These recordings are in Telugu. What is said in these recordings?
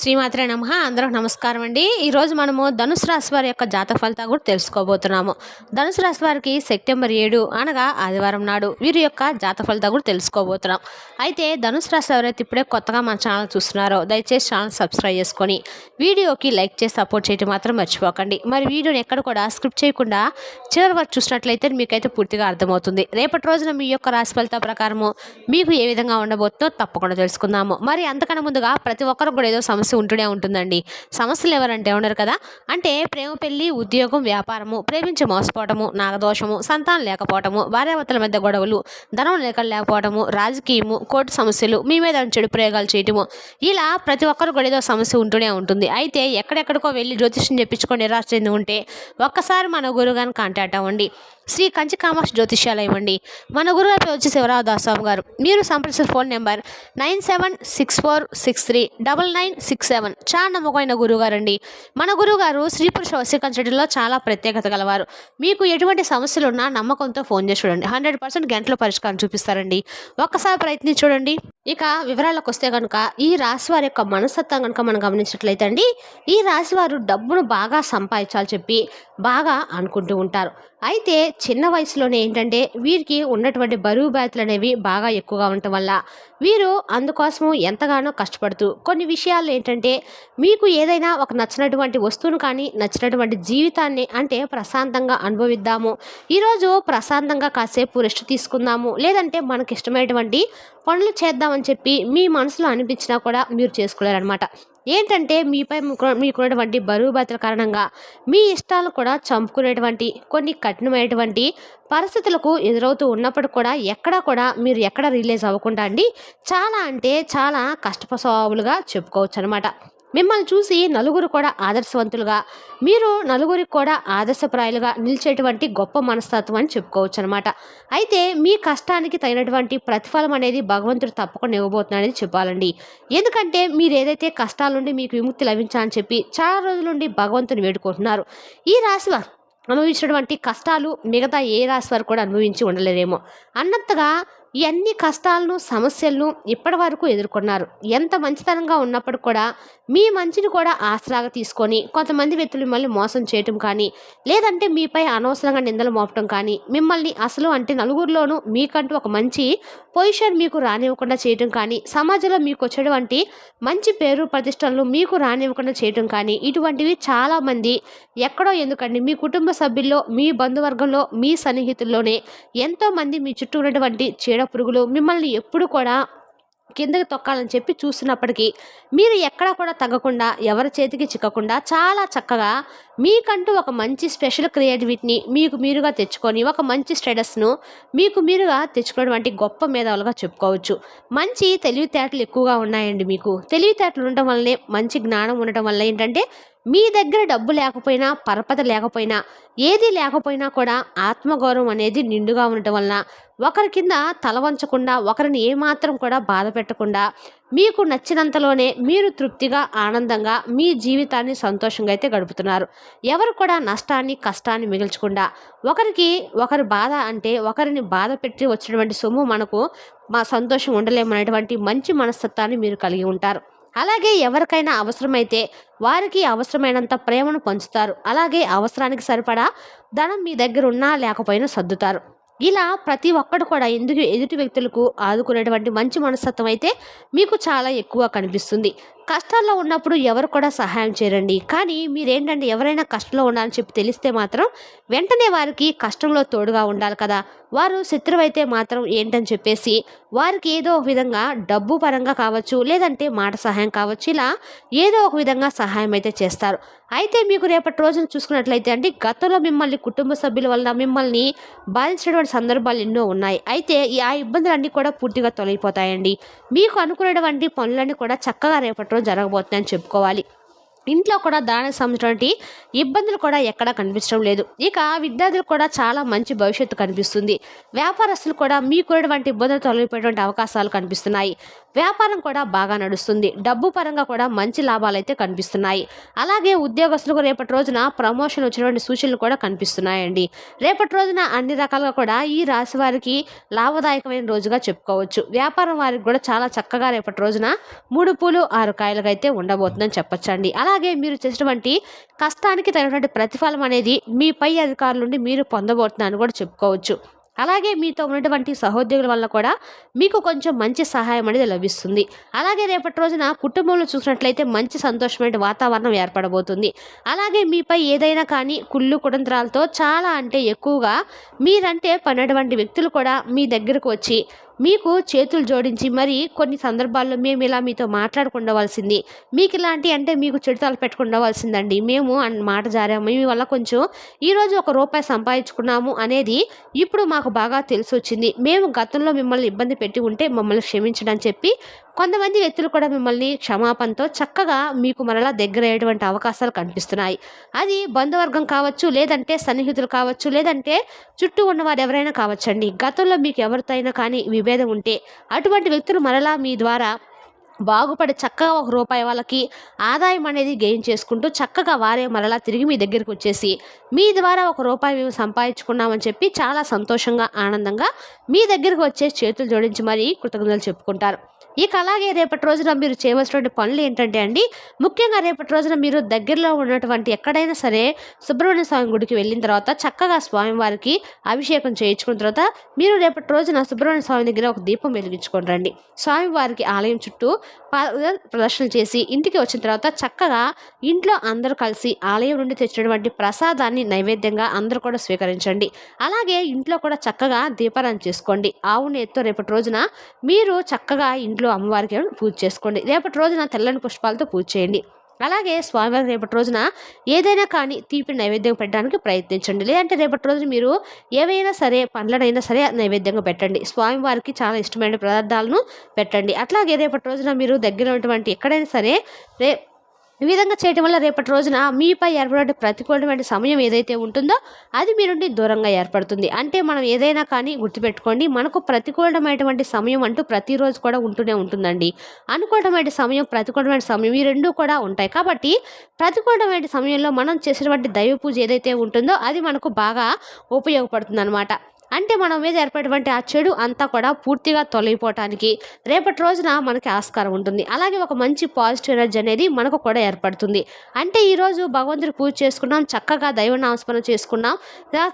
శ్రీమాత్రే నమ. అందరూ నమస్కారం అండి. ఈరోజు మనము ధనుసు రాశి వారి యొక్క జాతక ఫలితాలు కూడా తెలుసుకోబోతున్నాము. ధనుసు రాశి వారికి సెప్టెంబర్ ఏడు అనగా ఆదివారం నాడు వీరి యొక్క జాతక ఫలితాలు కూడా తెలుసుకోబోతున్నాం. అయితే ధనుసు రాశి ఎవరైతే ఇప్పుడే కొత్తగా మన ఛానల్ చూస్తున్నారో దయచేసి ఛానల్ సబ్స్క్రైబ్ చేసుకొని వీడియోకి లైక్ చేసి సపోర్ట్ చేయడం మాత్రం మర్చిపోకండి. మరి వీడియోని ఎక్కడ కూడా స్క్రిప్ట్ చేయకుండా చివరి వరకు చూసినట్లయితే మీకైతే పూర్తిగా అర్థమవుతుంది. రేపటి రోజున మీ యొక్క రాశి ఫలితాల ప్రకారము మీకు ఏ విధంగా ఉండబోతుందో తప్పకుండా తెలుసుకుందాము. మరి అంతకన్నా ముందుగా ప్రతి ఒక్కరికి కూడా ఏదో సమస్య ఉంటూనే ఉంటుందండి. సమస్యలు ఎవరంటే ఉండరు కదా? అంటే ప్రేమ పెళ్ళి ఉద్యోగం వ్యాపారము ప్రేమించి మోసపోవటము నాగదోషము సంతానం లేకపోవటము భార్యాభర్తల మధ్య గొడవలు ధనం లేక లేకపోవటము రాజకీయము కోర్టు సమస్యలు మీ మీద చెడు ప్రయోగాలు చేయటము ఇలా ప్రతి ఒక్కరు కూడా ఏదో సమస్య ఉంటూనే ఉంటుంది. అయితే ఎక్కడెక్కడికో వెళ్ళి జ్యోతిష్యం చెప్పించుకొని నిరాశ చెంది ఉంటే ఒక్కసారి మన గురుగారిని కాంటాక్ట్ అవ్వండి. శ్రీ కంచి కామాక్షి జ్యోతిష్యాలయం అండి మన గురువు పేరు వచ్చి శివరావు దాస్వామి గారు మీరు సంప్రదించిన phone number nine seven six four six three double nine six seven. చాలా నమ్మకమైన గురువుగారు మన గురువుగారు స్త్రీ పురుష వశీకరించడంలో చాలా ప్రత్యేకత గలవారు. మీకు ఎటువంటి సమస్యలు ఉన్నా నమ్మకంతో ఫోన్ చేసి చూడండి. హండ్రెడ్ పర్సెంట్ గంటలో పరిష్కారం చూపిస్తారండి. ఒక్కసారి ప్రయత్నించి చూడండి. ఇక వివరాలకు వస్తే కనుక ఈ రాశి వారి యొక్క మనస్తత్వం కనుక మనం గమనించినట్లయితే అండి ఈ రాశి వారు డబ్బును బాగా సంపాదించాలి చెప్పి బాగా అనుకుంటూ ఉంటారు. అయితే చిన్న వయసులోనే ఏంటంటే వీరికి ఉన్నటువంటి బరువు బాధ్యతలు అనేవి బాగా ఎక్కువగా ఉండటం వల్ల వీరు అందుకోసము ఎంతగానో కష్టపడుతూ కొన్ని విషయాలు ఏంటంటే మీకు ఏదైనా ఒక నచ్చినటువంటి వస్తువును కానీ నచ్చినటువంటి జీవితాన్ని అంటే ప్రశాంతంగా అనుభవిద్దాము. ఈరోజు ప్రశాంతంగా కాసేపు రెస్ట్ తీసుకుందాము. లేదంటే మనకి ఇష్టమైనటువంటి పనులు చేద్దామని చెప్పి మీ మనసులో అనిపించినా కూడా మీరు చేసుకోలేరనమాట ఏంటంటే మీపై మీకున్నటువంటి బరువు బాధ్యతల కారణంగా మీ ఇష్టాలు కూడా చంపుకునేటువంటి కొన్ని కఠినమైనటువంటి పరిస్థితులకు ఎదురవుతూ ఉన్నప్పుడు కూడా ఎక్కడా కూడా మీరు ఎక్కడ రిలీజ్ అవ్వకుండా అండి చాలా అంటే చాలా కష్టపసవాలుగా చెప్పుకోవచ్చు అనమాట మిమ్మల్ని చూసి నలుగురు కూడా ఆదర్శవంతులుగా మీరు నలుగురికి కూడా ఆదర్శప్రాయులుగా నిలిచేటువంటి గొప్ప మనస్తత్వం అని చెప్పుకోవచ్చు అనమాట అయితే మీ కష్టానికి తగినటువంటి ప్రతిఫలం అనేది భగవంతుడు తప్పకుండా ఇవ్వబోతున్నాడని చెప్పాలండి. ఎందుకంటే మీరు ఏదైతే కష్టాల నుండి మీకు విముక్తి లభించాలని చెప్పి చాలా రోజుల నుండి భగవంతుని వేడుకుంటున్నారు ఈ రాశి అనుభవించినటువంటి కష్టాలు మిగతా ఏ రాశి వారు కూడా అనుభవించి ఉండలేరేమో. అన్నట్టుగా ఎన్ని కష్టాలను సమస్యలను ఇప్పటి వరకు ఎదుర్కొన్నారు. ఎంత మంచితనంగా ఉన్నప్పుడు కూడా మీ మంచిని కూడా ఆసరాగా తీసుకొని కొంతమంది వ్యక్తులు మిమ్మల్ని మోసం చేయటం కానీ లేదంటే మీపై అనవసరంగా నిందలు మోపటం కానీ మిమ్మల్ని అసలు అంటే నలుగురిలోనూ మీకంటూ ఒక మంచి పొజిషన్ మీకు రానివ్వకుండా చేయటం కానీ సమాజంలో మీకు వచ్చేటువంటి మంచి పేరు ప్రతిష్టలు మీకు రానివ్వకుండా చేయటం కానీ ఇటువంటివి చాలామంది ఎక్కడో ఎందుకండి మీ కుటుంబ సభ్యుల్లో మీ బంధువర్గంలో మీ సన్నిహితుల్లోనే ఎంతోమంది మీ చుట్టూ ఉన్నటువంటి చెడు పురుగులు మిమ్మల్ని ఎప్పుడు కూడా కిందకి తొక్కాలని చెప్పి చూస్తున్నప్పటికీ మీరు ఎక్కడా కూడా తగ్గకుండా ఎవరి చేతికి చిక్కకుండా చాలా చక్కగా మీకంటూ ఒక మంచి స్పెషల్ క్రియేటివిటీని మీకు మీరుగా తెచ్చుకొని ఒక మంచి స్టేటస్ను మీకు మీరుగా తెచ్చుకున్నటువంటి గొప్ప మేధావులుగా చెప్పుకోవచ్చు. మంచి తెలివితేటలు ఎక్కువగా ఉన్నాయండి మీకు. తెలివితేటలు ఉండటం వల్లనే మంచి జ్ఞానం ఉండటం వల్ల ఏంటంటే మీ దగ్గర డబ్బు లేకపోయినా పరపత లేకపోయినా ఏది లేకపోయినా కూడా ఆత్మగౌరవం అనేది నిండుగా ఉండటం వలన ఒకరి కింద తల వంచకుండా ఒకరిని ఏమాత్రం కూడా బాధ పెట్టకుండా మీకు నచ్చినంతలోనే మీరు తృప్తిగా ఆనందంగా మీ జీవితాన్ని సంతోషంగా అయితే గడుపుతున్నారు. ఎవరు కూడా నష్టాన్ని కష్టాన్ని మిగిల్చకుండా ఒకరికి ఒకరి బాధ అంటే ఒకరిని బాధ పెట్టి వచ్చినటువంటి సొమ్ము మనకు మా సంతోషం ఉండలేమనేటువంటి మంచి మనస్తత్వాన్ని మీరు కలిగి ఉంటారు. అలాగే ఎవరికైనా అవసరమైతే వారికి అవసరమైనంత ప్రేమను పంచుతారు. అలాగే అవసరానికి సరిపడా ధనం మీ దగ్గర ఉన్నా లేకపోయినా సర్దుతారు. ఇలా ప్రతి ఒక్కడు కూడా ఎందుకు ఎదుటి వ్యక్తులకు ఆదుకునేటువంటి మంచి మనస్తత్వం అయితే మీకు చాలా ఎక్కువ కనిపిస్తుంది. కష్టాల్లో ఉన్నప్పుడు ఎవరు కూడా సహాయం చేయరండి. కానీ మీరేంటంటే ఎవరైనా కష్టంలో ఉండాలని చెప్పి తెలిస్తే మాత్రం వెంటనే వారికి కష్టంలో తోడుగా ఉండాలి కదా. వారు శత్రువైతే మాత్రం ఏంటని చెప్పేసి వారికి ఏదో ఒక విధంగా డబ్బు పరంగా కావచ్చు లేదంటే మాట సహాయం కావచ్చు ఇలా ఏదో ఒక విధంగా సహాయం అయితే చేస్తారు. అయితే మీకు రేపటి రోజున చూసుకున్నట్లయితే అండి గతంలో మిమ్మల్ని కుటుంబ సభ్యుల వల్ల మిమ్మల్ని బాధించినటువంటి సందర్భాలు ఎన్నో ఉన్నాయి. అయితే ఆ ఇబ్బందులన్నీ కూడా పూర్తిగా తొలగిపోతాయండి. మీకు అనుకునేటువంటి పనులన్నీ కూడా చక్కగా రేపటి రోజు జరగబోతుందని చెప్పుకోవాలి. ఇంట్లో కూడా దానికి సంబంధించినటువంటి ఇబ్బందులు కూడా ఎక్కడా కనిపించడం లేదు. ఇక విద్యార్థులకు కూడా చాలా మంచి భవిష్యత్తు కనిపిస్తుంది. వ్యాపారస్తులు కూడా మీకున్నటువంటి ఇబ్బందులు తొలగిపోయేటువంటి అవకాశాలు కనిపిస్తున్నాయి. వ్యాపారం కూడా బాగా నడుస్తుంది. డబ్బు పరంగా కూడా మంచి లాభాలైతే కనిపిస్తున్నాయి. అలాగే ఉద్యోగస్తులకు రేపటి రోజున ప్రమోషన్ వచ్చినటువంటి సూచనలు కూడా కనిపిస్తున్నాయండి. రేపటి రోజున అన్ని రకాలుగా కూడా ఈ రాశి వారికి లాభదాయకమైన రోజుగా చెప్పుకోవచ్చు. వ్యాపారం వారికి కూడా చాలా చక్కగా రేపటి రోజున మూడు పూలు ఆరు కాయలుగా అయితే ఉండబోతుందని చెప్పచ్చండి. అలాగే మీరు చేసినటువంటి కష్టానికి తగినటువంటి ప్రతిఫలం అనేది మీ పై అధికారుల నుండి మీరు పొందబోతున్నారని కూడా చెప్పుకోవచ్చు. అలాగే మీతో ఉన్నటువంటి సహోద్యోగుల వల్ల కూడా మీకు కొంచెం మంచి సహాయం అనేది లభిస్తుంది. అలాగే రేపటి రోజున కుటుంబంలో చూసినట్లయితే మంచి సంతోషమైన వాతావరణం ఏర్పడబోతుంది. అలాగే మీపై ఏదైనా కానీ కుళ్ళు కుడంత్రాలతో చాలా అంటే ఎక్కువగా మీరంటే పన్నటువంటి వ్యక్తులు కూడా మీ దగ్గరకు వచ్చి మీకు చేతులు జోడించి మరి కొన్ని సందర్భాల్లో మేము ఇలా మీతో మాట్లాడుకుండవలసింది. మీకు ఇలాంటి అంటే మీకు చెడుతాలు పెట్టుకుండవలసిందండి. మేము అన్ మాట జారాము. మీ వల్ల కొంచెం ఈరోజు ఒక రూపాయి సంపాదించుకున్నాము అనేది ఇప్పుడు మాకు బాగా తెలిసి వచ్చింది మేము గతంలో మిమ్మల్ని ఇబ్బంది పెట్టి ఉంటే మమ్మల్ని క్షమించడం చెప్పి కొంతమంది వ్యక్తులు కూడా మిమ్మల్ని క్షమాపణతో చక్కగా మీకు మరలా దగ్గర అయ్యేటువంటి అవకాశాలు కనిపిస్తున్నాయి. అది బంధువర్గం కావచ్చు లేదంటే సన్నిహితులు కావచ్చు లేదంటే చుట్టూ ఉన్నవారు ఎవరైనా కావచ్చండి. గతంలో మీకు ఎవరితో అయినా కానీ విభేదం ఉంటే అటువంటి వ్యక్తులు మరలా మీ ద్వారా బాగుపడి చక్కగా ఒక రూపాయి వాళ్ళకి ఆదాయం అనేది గెయిన్ చేసుకుంటూ చక్కగా వారే మరలా తిరిగి మీ దగ్గరికి వచ్చేసి మీ ద్వారా ఒక రూపాయి మేము సంపాదించుకున్నామని చెప్పి చాలా సంతోషంగా ఆనందంగా మీ దగ్గరికి వచ్చే చేతులు జోడించి మరీ కృతజ్ఞతలు చెప్పుకుంటారు. ఇక అలాగే రేపటి రోజున మీరు చేయవలసినటువంటి పనులు ఏంటంటే అండి ముఖ్యంగా రేపటి రోజున మీరు దగ్గరలో ఉన్నటువంటి ఎక్కడైనా సరే సుబ్రహ్మణ్య స్వామి గుడికి వెళ్ళిన తర్వాత చక్కగా స్వామివారికి అభిషేకం చేయించుకున్న తర్వాత మీరు రేపటి రోజున సుబ్రహ్మణ్య స్వామి దగ్గర ఒక దీపం వెలిగించుకొని రండి. స్వామివారికి ఆలయం చుట్టూ ప్రదర్శన చేసి ఇంటికి వచ్చిన తర్వాత చక్కగా ఇంట్లో అందరూ కలిసి ఆలయం నుండి తెచ్చినటువంటి ప్రసాదాన్ని నైవేద్యంగా అందరూ కూడా స్వీకరించండి. అలాగే ఇంట్లో కూడా చక్కగా దీపారాన్ని చేసుకోండి. ఆవు నేతితో రేపటి రోజున మీరు చక్కగా ఇంట్లో అమ్మవారికి పూజ చేసుకోండి. రేపటి రోజున తెల్లని పుష్పాలతో పూజ చేయండి. అలాగే స్వామివారికి రేపటి రోజున ఏదైనా కానీ తీపి నైవేద్యం పెట్టడానికి ప్రయత్నించండి. లేదంటే రేపటి రోజున మీరు ఏవైనా సరే పండ్లనైనా సరే నైవేద్యంగా పెట్టండి. స్వామివారికి చాలా ఇష్టమైన పదార్థాలను పెట్టండి. అట్లాగే రేపటి రోజున మీరు దగ్గర ఉన్నటువంటి ఎక్కడైనా సరే రే ఈ విధంగా చేయటం వల్ల రేపటి రోజున మీపై ఏర్పడే ప్రతికూలమైన సమయం ఏదైతే ఉంటుందో అది మీ నుండి దూరంగా ఏర్పడుతుంది. అంటే మనం ఏదైనా కానీ గుర్తుపెట్టుకోండి మనకు ప్రతికూలమైనటువంటి సమయం అంటూ ప్రతిరోజు కూడా ఉంటూనే ఉంటుందండి. అనుకూలమైన సమయం ప్రతికూలమైన సమయం ఈ రెండూ కూడా ఉంటాయి. కాబట్టి ప్రతికూలమైన సమయంలో మనం చేసినటువంటి దైవ పూజ ఏదైతే ఉంటుందో అది మనకు బాగా ఉపయోగపడుతుంది అనమాట అంటే మన మీద ఏర్పడేటువంటి ఆ చెడు అంతా కూడా పూర్తిగా తొలగిపోవటానికి రేపటి రోజున మనకి ఆస్కారం ఉంటుంది. అలాగే ఒక మంచి పాజిటివ్ ఎనర్జీ అనేది మనకు కూడా ఏర్పడుతుంది. అంటే ఈరోజు భగవంతుడి పూజ చేసుకున్నాం చక్కగా దైవ నామస్మరణ చేసుకున్నాం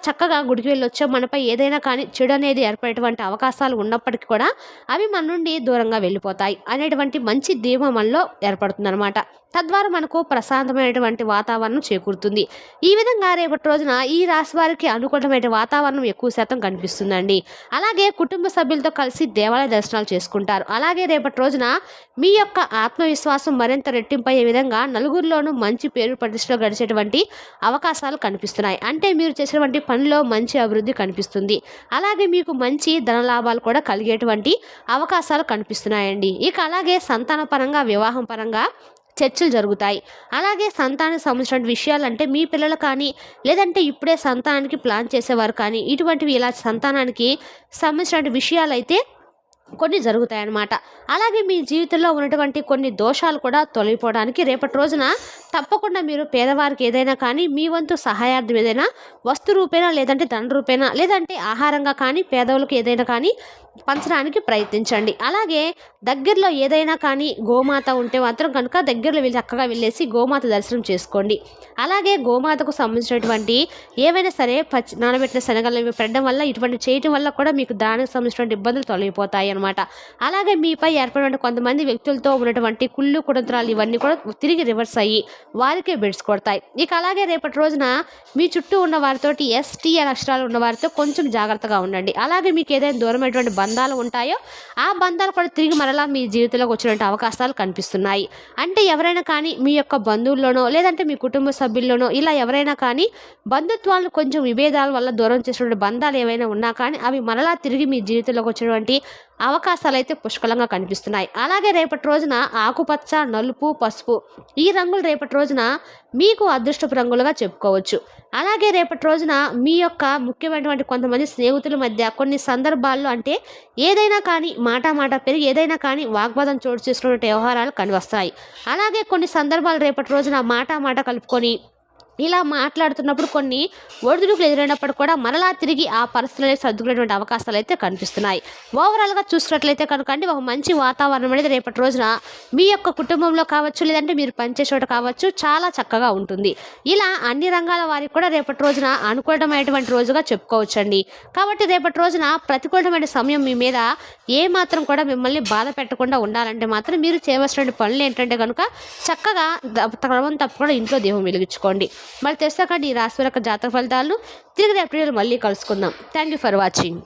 చక్కగా గుడికి వెళ్ళి వచ్చాం మనపై ఏదైనా కానీ చెడు అనేది ఏర్పడేటువంటి అవకాశాలు ఉన్నప్పటికీ కూడా అవి మన నుండి దూరంగా వెళ్ళిపోతాయి అనేటువంటి మంచి ధీమం మనలో ఏర్పడుతుంది అనమాట తద్వారా మనకు ప్రశాంతమైనటువంటి వాతావరణం చేకూరుతుంది. ఈ విధంగా రేపటి రోజున ఈ రాశి వారికి అనుకూలమైన వాతావరణం ఎక్కువ శాతం కనిపిస్తుందండి. అలాగే కుటుంబ సభ్యులతో కలిసి దేవాలయ దర్శనాలు చేసుకుంటారు. అలాగే రేపటి రోజున మీ యొక్క ఆత్మవిశ్వాసం మరింత రెట్టింపయ్యే విధంగా నలుగురిలోనూ మంచి పేరు ప్రతిష్టలో గడిచేటువంటి అవకాశాలు కనిపిస్తున్నాయి. అంటే మీరు చేసినటువంటి పనిలో మంచి అభివృద్ధి కనిపిస్తుంది. అలాగే మీకు మంచి ధన లాభాలు కూడా కలిగేటువంటి అవకాశాలు కనిపిస్తున్నాయండి. ఇక అలాగే సంతాన పరంగా వివాహం పరంగా చర్చలు జరుగుతాయి. అలాగే సంతానం సంబంధించిన విషయాలు అంటే మీ పిల్లలు కానీ లేదంటే ఇప్పుడే సంతానానికి ప్లాన్ చేసేవారు కానీ ఇటువంటివి ఇలా సంతానానికి సంబంధించిన విషయాలైతే కొన్ని జరుగుతాయన్నమాట. అలాగే మీ జీవితంలో ఉన్నటువంటి కొన్ని దోషాలు కూడా తొలగిపోవడానికి రేపటి రోజున తప్పకుండా మీరు పేదవారికి ఏదైనా కానీ మీ వంతు సహాయార్థం ఏదైనా వస్తు రూపేనా లేదంటే ధన రూపేనా లేదంటే ఆహారంగా కానీ పేదవులకు ఏదైనా కానీ పంచడానికి ప్రయత్నించండి. అలాగే దగ్గరలో ఏదైనా కానీ గోమాత ఉంటే మాత్రం కనుక దగ్గరలో వెళ్ళి చక్కగా వెళ్ళేసి గోమాత దర్శనం చేసుకోండి. అలాగే గోమాతకు సంబంధించినటువంటి ఏవైనా సరే పచ్చి నానబెట్టిన శనగలు పెట్టడం వల్ల ఇటువంటి చేయటం వల్ల కూడా మీకు దానికి సంబంధించినటువంటి ఇబ్బందులు తొలగిపోతాయి అనమాట అలాగే మీపై ఏర్పడిన కొంతమంది వ్యక్తులతో ఉన్నటువంటి కుళ్ళు కుడంత్రాలు ఇవన్నీ కూడా తిరిగి రివర్స్ అయ్యి వారికే బిడ్స్ కొడతాయి. ఇక అలాగే రేపటి రోజున మీ చుట్టూ ఉన్న వారితోటి ఎస్టీ అక్షరాలు ఉన్న వారితో కొంచెం జాగ్రత్తగా ఉండండి. అలాగే మీకు ఏదైనా దూరమైనటువంటి బంధాలు ఉంటాయో ఆ బంధాలు కూడా తిరిగి మరలా మీ జీవితంలోకి వచ్చినటువంటి అవకాశాలు కనిపిస్తున్నాయి. అంటే ఎవరైనా కానీ మీ యొక్క బంధువుల్లోనో లేదంటే మీ కుటుంబ సభ్యుల్లోనో ఇలా ఎవరైనా కానీ బంధుత్వాలను కొంచెం విభేదాల వల్ల దూరం చేసినటువంటి బంధాలు ఏవైనా ఉన్నా కానీ అవి మరలా తిరిగి మీ జీవితంలోకి వచ్చినటువంటి అవకాశాలు అయితే పుష్కలంగా కనిపిస్తున్నాయి. అలాగే రేపటి రోజున ఆకుపచ్చ నలుపు పసుపు ఈ రంగులు రేపటి రోజున మీకు అదృష్టపు రంగులుగా చెప్పుకోవచ్చు. అలాగే రేపటి రోజున మీ యొక్క ముఖ్యమైనటువంటి కొంతమంది స్నేహితుల మధ్య కొన్ని సందర్భాల్లో అంటే ఏదైనా కానీ మాట మాట పెరిగి ఏదైనా కానీ వాగ్వాదం చోటు చేసుకున్న వ్యవహారాలు కనివస్తాయి. అలాగే కొన్ని సందర్భాలు రేపటి రోజున మాట మాట కలుపుకొని ఇలా మాట్లాడుతున్నప్పుడు కొన్ని ఒడిదుడుకులు ఎదురైనప్పుడు కూడా మరలా తిరిగి ఆ పరిస్థితులనే సర్దుకునేటువంటి అవకాశాలు అయితే కనిపిస్తున్నాయి. ఓవరాల్గా చూసినట్లయితే కనుక అండి ఒక మంచి వాతావరణం అనేది రేపటి రోజున మీ యొక్క కుటుంబంలో కావచ్చు లేదంటే మీరు పనిచేసే చోట కావచ్చు చాలా చక్కగా ఉంటుంది. ఇలా అన్ని రంగాల వారికి కూడా రేపటి రోజున అనుకూలమైనటువంటి రోజుగా చెప్పుకోవచ్చండి. కాబట్టి రేపటి రోజున ప్రతికూలమైన సమయం మీ మీద ఏ మాత్రం కూడా మిమ్మల్ని బాధ పెట్టకుండా ఉండాలంటే మాత్రం మీరు చేయవలసిన పనులు ఏంటంటే కనుక చక్కగా క్రమం తప్పకుండా ఇంట్లో దీపం వెలిగించుకోండి. మరి తెస్తాకండి ఈ రాశి యొక్క జాతక ఫలితాలను తిరిగి రేపటి మళ్ళీ కలుసుకుందాం. Thank you for watching